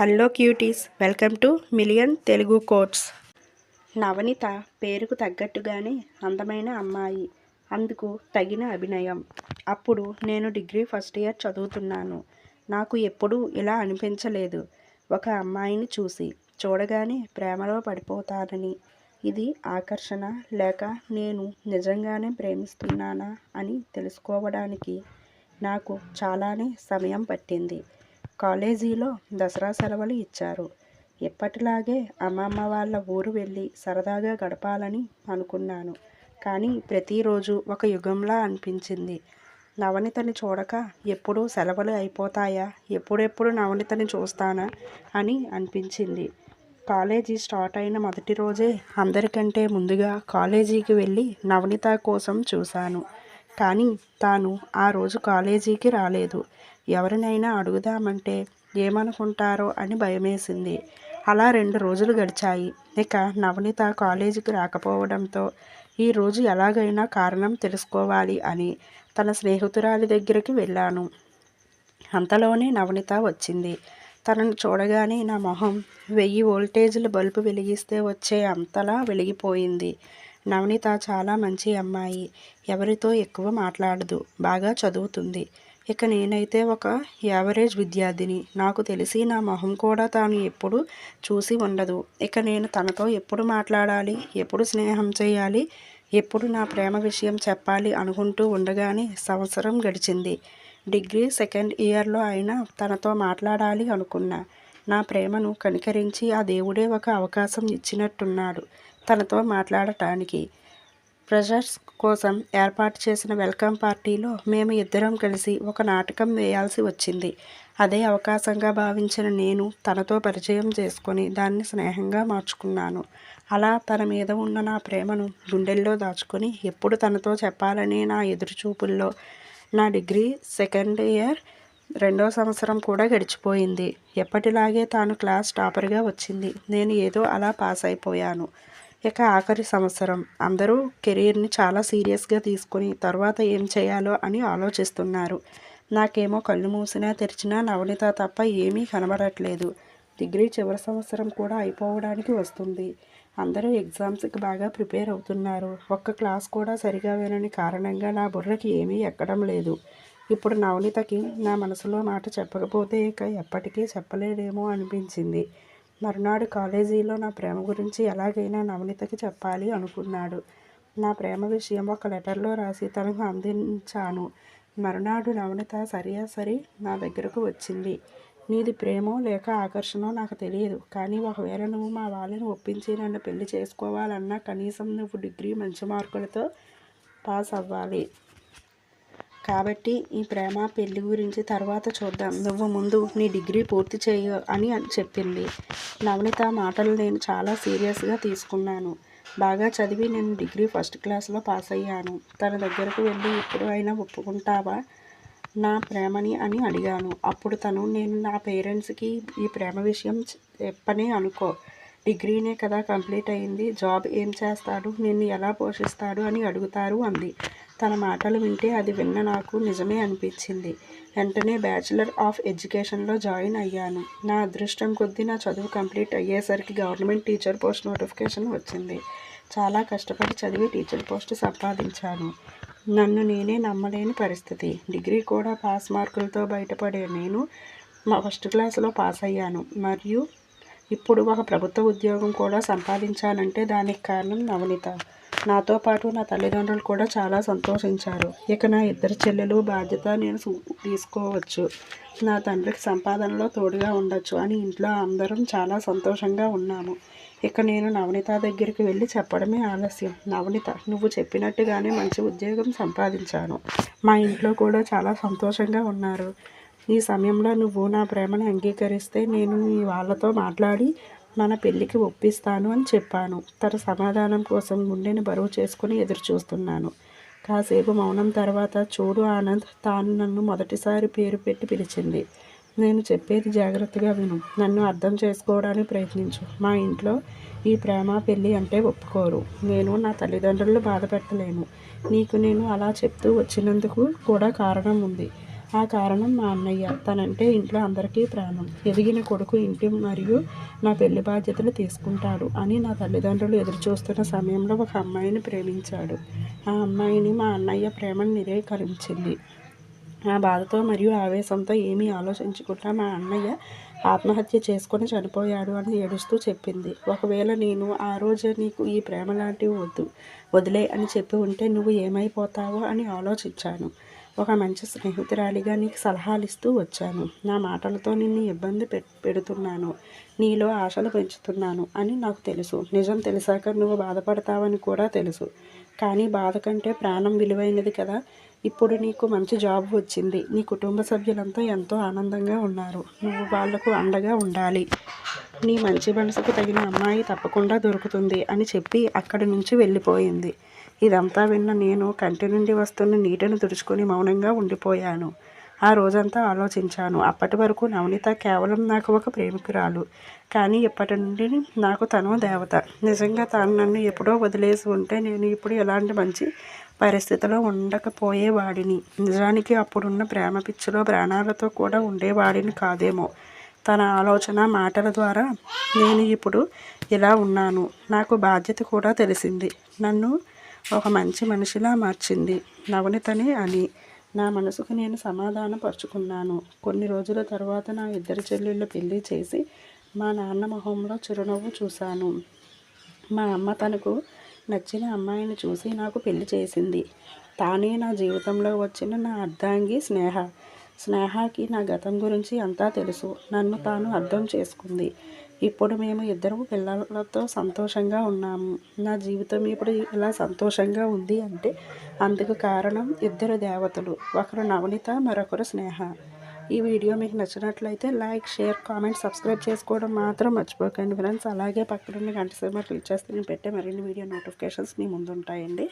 Hello cuties welcome to million Telugu quotes. Navanitha పేరుకు తగ్గట్టుగానే అందమైన అమ్మాయి అందుకు తగిన అభినయం. అప్పుడు నేను డిగ్రీ ఫస్ట్ ఇయర్ చదువుతున్నాను. నాకు ఎప్పుడూ ఇలా అనిపించలేదు. ఒక అమ్మాయిని చూసి చూడగానే ప్రేమలో పడిపోతానని. ఇది ఆకర్షణ లేక నేను నిజంగానే ప్రేమిస్తున్నానా అని తెలుసుకోవడానికి నాకు చాలానే సమయం పట్టింది. కాలేజీలో దసరా సెలవులు ఇచ్చారు. ఎప్పటిలాగే అమ్మమ్మ వాళ్ళ ఊరు వెళ్ళి సరదాగా గడపాలని అనుకున్నాను. కానీ ప్రతిరోజు ఒక యుగంలా అనిపించింది. నవనితని చూడక ఎప్పుడు సెలవులు అయిపోతాయా? ఎప్పుడెప్పుడు నవనితని చూస్తానా? అని అనిపించింది. కాలేజీ స్టార్ట్ అయిన మొదటి రోజే అందరికంటే ముందుగా కాలేజీకి వెళ్ళి నవనిత కోసం చూశాను. కానీ తాను ఆ రోజు కాలేజీకి రాలేదు. ఎవరినైనా అడుగుదామంటే ఏమనుకుంటారో అని భయమేసింది. అలా రెండు రోజులు గడిచాయి. ఇక నవనిత కాలేజీకి రాకపోవడంతో ఈరోజు ఎలాగైనా కారణం తెలుసుకోవాలి అని తన స్నేహితురాలి దగ్గరికి వెళ్ళాను. అంతలోనే నవనిత వచ్చింది. తనను చూడగానే నా మొహం వెయ్యి వోల్టేజ్ల బల్బు వెలిగిస్తే వచ్చే అంతలా వెలిగిపోయింది. నవనిత చాలా మంచి అమ్మాయి. ఎవరితో ఎక్కువ మాట్లాడదు. బాగా చదువుతుంది. ఇక నేనైతే ఒక యావరేజ్ విద్యార్థిని. నాకు తెలిసి నా మొహం కూడా తాను ఎప్పుడు చూసి ఉండదు. ఇక నేను తనతో ఎప్పుడు మాట్లాడాలి? ఎప్పుడు స్నేహం చేయాలి? ఎప్పుడు నా ప్రేమ విషయం చెప్పాలి అనుకుంటూ ఉండగానే సంవత్సరం గడిచింది. డిగ్రీ సెకండ్ ఇయర్లో అయినా తనతో మాట్లాడాలి అనుకున్నా. నా ప్రేమను కనికరించి ఆ దేవుడే ఒక అవకాశం ఇచ్చినట్టున్నాడు తనతో మాట్లాడటానికి. ప్రెషర్స్ కోసం ఏర్పాటు చేసిన వెల్కమ్ పార్టీలో మేము ఇద్దరం కలిసి ఒక నాటకం వేయాల్సి వచ్చింది. అదే అవకాశంగా భావించిన నేను తనతో పరిచయం చేసుకొని దాన్ని స్నేహంగా మార్చుకున్నాను. అలా తన మీద ఉన్న నా ప్రేమను గుండెల్లో దాచుకొని ఎప్పుడు తనతో చెప్పాలని నా ఎదురుచూపుల్లో నా డిగ్రీ సెకండ్ ఇయర్ రెండో సంవత్సరం కూడా గడిచిపోయింది. ఎప్పటిలాగే తాను క్లాస్ టాపర్గా వచ్చింది. నేను ఏదో అలా పాస్ అయిపోయాను. ఇక ఆఖరి సంవత్సరం. అందరూ కెరీర్ని చాలా సీరియస్గా తీసుకొని తర్వాత ఏం చేయాలో అని ఆలోచిస్తున్నారు. నాకేమో కళ్ళు మూసినా తెరిచినా నవనిత తప్ప ఏమీ కనబడట్లేదు. డిగ్రీ చివరి సంవత్సరం కూడా అయిపోవడానికి వస్తుంది. అందరూ ఎగ్జామ్స్కి బాగా ప్రిపేర్ అవుతున్నారు. ఒక్క క్లాస్ కూడా సరిగా వినని కారణంగా నా బుర్రకి ఏమీ ఎక్కడం లేదు. ఇప్పుడు నవనితకి నా మనసులో మాట చెప్పకపోతే ఇక ఎప్పటికీ చెప్పలేదేమో అనిపించింది. మరునాడు కాలేజీలో నా ప్రేమ గురించి ఎలాగైనా నవనీతకి చెప్పాలి అనుకున్నాడు. నా ప్రేమ విషయం ఒక లెటర్లో రాసి తనకు అందించాను. మరునాడు నవనీత సరియా సరి నా దగ్గరకు వచ్చింది. నీది ప్రేమో లేక ఆకర్షణో నాకు తెలియదు. కానీ ఒకవేళ నువ్వు మా వాళ్ళని ఒప్పించి నన్ను పెళ్ళి చేసుకోవాలన్నా కనీసం నువ్వు డిగ్రీ మంచి మార్కులతో పాస్ అవ్వాలి. కాబట్టి ఈ ప్రేమ పెళ్ళి గురించి తర్వాత చూద్దాం. నువ్వు ముందు నీ డిగ్రీ పూర్తి చేయ అని చెప్పింది. నవనిత మాటలు నేను చాలా సీరియస్గా తీసుకున్నాను. బాగా చదివి నేను డిగ్రీ ఫస్ట్ క్లాస్లో పాస్ అయ్యాను. తన దగ్గరకు వెళ్ళి ఎప్పుడు అయినా ఒప్పుకుంటావా? నా ప్రేమని అని అడిగాను. అప్పుడు తను నేను నా పేరెంట్స్కి ఈ ప్రేమ విషయం చెప్పనే అనుకో. డిగ్రీనే కదా కంప్లీట్ అయింది. జాబ్ ఏం చేస్తాడు? నిన్ను ఎలా పోషిస్తాడు? అని అడుగుతారు అంది. తన మాటలు వింటే అది విన్న నాకు నిజమే అనిపించింది. వెంటనే బ్యాచిలర్ ఆఫ్ ఎడ్యుకేషన్లో జాయిన్ అయ్యాను. నా అదృష్టం కొద్దీ నా చదువు కంప్లీట్ అయ్యేసరికి గవర్నమెంట్ టీచర్ పోస్ట్ నోటిఫికేషన్ వచ్చింది. చాలా కష్టపడి చదివి టీచర్ పోస్ట్ సంపాదించాను. నన్ను నేనే నమ్మలేని పరిస్థితి. డిగ్రీ కూడా పాస్ మార్కులతో బయటపడే నేను మా ఫస్ట్ క్లాస్లో పాస్ అయ్యాను. మరియు ఇప్పుడు ఒక ప్రభుత్వ ఉద్యోగం కూడా సంపాదించానంటే దానికి కారణం నవనీత. నాతో పాటు నా తల్లిదండ్రులు కూడా చాలా సంతోషించారు. ఇక నా ఇద్దరు చెల్లెలు బాధ్యత నేను తీసుకోవచ్చు. నా తండ్రికి సంపాదనలో తోడుగా ఉండొచ్చు అని ఇంట్లో అందరం చాలా సంతోషంగా ఉన్నాము. ఇక నేను నవనిత దగ్గరికి వెళ్ళి చెప్పడమే ఆలస్యం. నవనిత నువ్వు చెప్పినట్టుగానే మంచి ఉద్యోగం సంపాదించాను. మా ఇంట్లో కూడా చాలా సంతోషంగా ఉన్నారు. ఈ సమయంలో నువ్వు నా ప్రేమను అంగీకరిస్తే నేను ఈ వాళ్ళతో మాట్లాడి మన పెళ్ళికి ఒప్పిస్తాను అని చెప్పాను. తన సమాధానం కోసం గుండెని బరువు చేసుకుని ఎదురు చూస్తున్నాను కాసేపు మౌనం తర్వాత చూడు ఆనంద్ తాను నన్ను మొదటిసారి పేరు పెట్టి పిలిచింది. నేను చెప్పేది జాగ్రత్తగా విను. నన్ను అర్థం చేసుకోవడానికి ప్రయత్నించు. మా ఇంట్లో ఈ ప్రేమ పెళ్ళి అంటే ఒప్పుకోరు. నేను నా తల్లిదండ్రులు బాధ పెట్టలేను నీకు నేను అలా చెప్తూ వచ్చినందుకు కూడా కారణం ఉంది. ఆ కారణం మా అన్నయ్య. తనంటే ఇంట్లో అందరికీ ప్రాణం. ఎదిగిన కొడుకు ఇంటి మరియు నా పెళ్ళి బాధ్యతలు తీసుకుంటాడు అని నా తల్లిదండ్రులు ఎదురుచూస్తున్న సమయంలో ఒక అమ్మాయిని ప్రేమించాడు. ఆ అమ్మాయిని మా అన్నయ్య ప్రేమను నిరీకరించింది. ఆ బాధతో మరియు ఆవేశంతో ఏమీ ఆలోచించకుండా మా అన్నయ్య ఆత్మహత్య చేసుకొని చనిపోయాడు అని ఏడుస్తూ చెప్పింది. ఒకవేళ నేను ఆ రోజే నీకు ఈ ప్రేమ లాంటివి వద్దు వదిలే అని చెప్పి ఉంటే నువ్వు ఏమైపోతావో అని ఆలోచించాను. ఒక మంచి స్నేహితురాలిగా నీకు సలహాలు ఇస్తూ వచ్చాను. నా మాటలతో నిన్ను ఇబ్బంది పె పెడుతున్నాను. నీలో ఆశలు పెంచుతున్నాను అని నాకు తెలుసు. నిజం తెలిసాక నువ్వు బాధపడతావని కూడా తెలుసు. కానీ బాధ కంటే ప్రాణం విలువైనది కదా. ఇప్పుడు నీకు మంచి జాబ్ వచ్చింది. నీ కుటుంబ సభ్యులంతా ఎంతో ఆనందంగా ఉన్నారు. నువ్వు వాళ్ళకు అండగా ఉండాలి. నీ మంచి మనసుకు తగిన అమ్మాయి తప్పకుండా దొరుకుతుంది అని చెప్పి అక్కడి నుంచి వెళ్ళిపోయింది. ఇదంతా విన్న నేను కంటి నుండి వస్తున్న నీటిని తుడుచుకొని మౌనంగా ఉండిపోయాను. ఆ రోజంతా ఆలోచించాను. అప్పటి వరకు నవనీత కేవలం నాకు ఒక ప్రేమికురాలు. కానీ ఇప్పటి నుండి నాకు తను దేవత. నిజంగా తాను నన్ను ఎప్పుడో వదిలేసి ఉంటే నేను ఇప్పుడు ఎలాంటి మంచి పరిస్థితిలో ఉండకపోయేవాడిని. నిజానికి అప్పుడున్న ప్రేమ పిచ్చిలో ప్రాణాలతో కూడా ఉండేవాడిని కాదేమో. తన ఆలోచన మాటల ద్వారా నేను ఇప్పుడు ఇలా ఉన్నాను. నాకు బాధ్యత కూడా తెలిసింది. నన్ను ఒక మంచి మనిషిలా మార్చింది. నవనితనే అని. నా మనసుకు నేను సమాధానపరుచుకున్నాను. కొన్ని రోజుల తర్వాత నా ఇద్దరు చెల్లెళ్ళు పెళ్ళి చేసి మా నాన్న మొహంలో చిరునవ్వు చూశాను. మా అమ్మ తనకు నచ్చిన అమ్మాయిని చూసి నాకు పెళ్ళి చేసింది. తానే నా జీవితంలో వచ్చిన నా అర్ధాంగి స్నేహ. స్నేహకి నా గతం గురించి అంతా తెలుసు. నన్ను తాను అర్థం చేసుకుంది. ఇప్పుడు మేము ఇద్దరు పిల్లలతో సంతోషంగా ఉన్నాము. నా జీవితం ఇప్పుడు ఇలా సంతోషంగా ఉంది అంటే అందుకు కారణం ఇద్దరు దేవతలు ఒకరు నవనిత మరొకరు స్నేహ. ఈ వీడియో మీకు నచ్చినట్లయితే లైక్ షేర్ కామెంట్ సబ్స్క్రైబ్ చేసుకోవడం మాత్రం మర్చిపోకండి ఫ్రెండ్స్. అలాగే పక్కనున్న గంట సేపు క్లిక్ చేస్తే నేను పెట్టే మరిన్ని వీడియో నోటిఫికేషన్స్ మీ ముందు ఉంటాయండి.